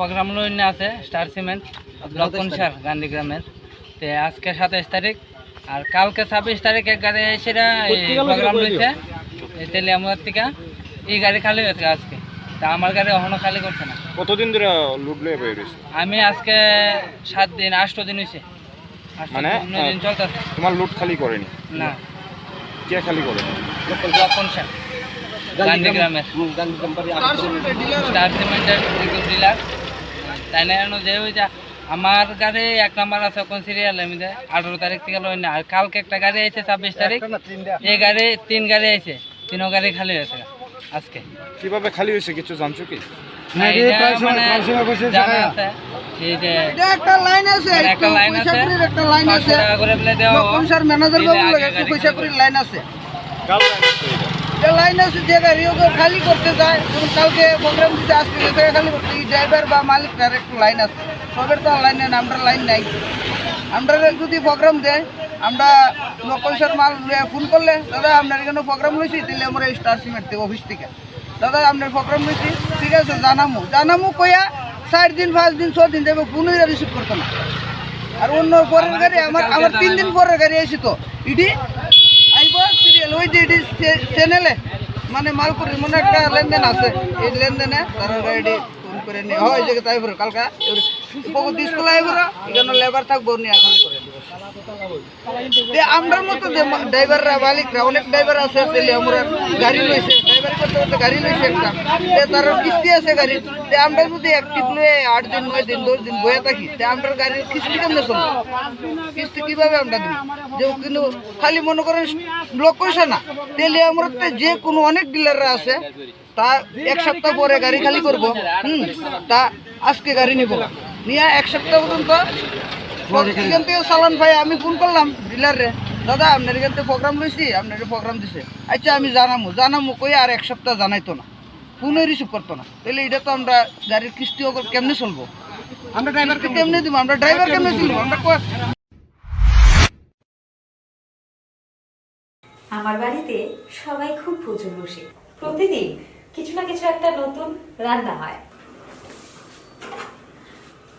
Programme লইনে আছে star cement লক্ষণ সার গান্ধী গ্রামের। তো আজকে সাতাইশ তারিখ আর কালকে ছাব্বিশ তারিখ এক গাড়ি সেটা প্রোগ্রাম লইছে এই তেলিয়ামুয়ার থেকে। এই গাড়ি খালি হয়েছে আজকে। তা আমার গাড়ি এখনও খালি করছে না। কতদিন ধরে লুট আমি আজকে সাত দিন আষ্ট দিন হয়েছে মানে, দিন, চলতেছে। তোমার লুট খালি করেনি? না। কে খালি করে? লক্ষণ সার গান্ধী গ্রামের। স্টার সিমেন্টের ডিলার তাই না যে আমার গাড়ি এক নাম্বার আছে কোন সিরিয়াল আমি আঠারো তারিখ থেকে লই না আর কালকে একটা গাড়ি আছে ছাব্বিশ তারিখ। এই গাড়ি তিন গাড়ি আছে তিনও গাড়ি খালি হয়েছে আজকে। কীভাবে খালি হয়েছে কিছু জানছো কি? মানে একটা লাইন আছে মানে একটা লাইন আছে। একটা লাইন আছে। করে বলে দেওয়া ম্যানেজার বাবু লাইন আছে। যে লাইন আছে যে খালি করতে যায় যেমন কালকে প্রোগ্রাম দিতে গেছে খালি করতে ড্রাইভার বা মালিক তার একটু লাইন আছে। সবের তো লাইন নেই আমরা লাইন নাই। আমরা যদি প্রোগ্রাম দেয় আমরা নকল মাল ফোন করলে দাদা আপনার এখানে প্রোগ্রাম লইছি তাহলে আমরা স্টার সিমেন্ট থেকে অফিস থেকে। দাদা আপনার প্রোগ্রাম লইছি ঠিক আছে জানামু। জানামু কইয়া চার দিন পাঁচ দিন ছ দিন যাবে ফোনই রিসিভ করতো না। আর অন্য পরের গাড়ি আমার আমার তিন দিন পরের গাড়ি এসে তো ইডি সিরিয়াল ওই যে চ্যানেলে মানে মালপুর মানে একটা লেনদেন আছে। এই লেনদেনে তারা গাড়ি ফোন করে নিয়ে হয় যে তাই বলো, কালকা বহুত স্কুল আইব এখানে লেবার থাকব নিয়ে এখন করে আমরার মতো ড্রাইভাররা, মালিকরা, অনেক ড্রাইভার আছে আমরা গাড়ি লইছে। ড্রাইভার করতে করতে গাড়ি লইছে একটা। তে তার কিস্তি আছে গাড়ি তে আমরা যদি অ্যাক্টিভ আট দিন নয় দিন দশ দিন বয়ে থাকি তে আমরা গাড়ির কিস্তি কেমনে চলবে? কিস্তি কীভাবে আমরা যে কিন্তু খালি মনে করেন ব্লক করছে না। তেলে আমরা যে কোনো অনেক ডিলাররা আছে তা এক সপ্তাহ পরে গাড়ি খালি করব। হুম তা আজকে গাড়ি নিব। নিয়ে এক সপ্তাহ পর্যন্ত এখান থেকে সালান ভাই আমি ফোন করলাম ডিলারে দাদা আপনার এখান থেকে প্রোগ্রাম লইছি আপনার প্রোগ্রাম দিছে। আচ্ছা আমি জানামু জানামু কই আর এক সপ্তাহ জানাইতো না। ফোনে রিসিভ করতো না। তাহলে এটা তো আমরা গাড়ির কিস্তি ওকে কেমনে চলবো? আমরা ড্রাইভারকে কেমনে দিব? আমরা ড্রাইভার কেমনে চলবো? আমরা কয়- আমার বাড়িতে সবাই খুব প্রচুর বসে। প্রতিদিন কিছু না কিছু একটা নতুন রান্না হয়।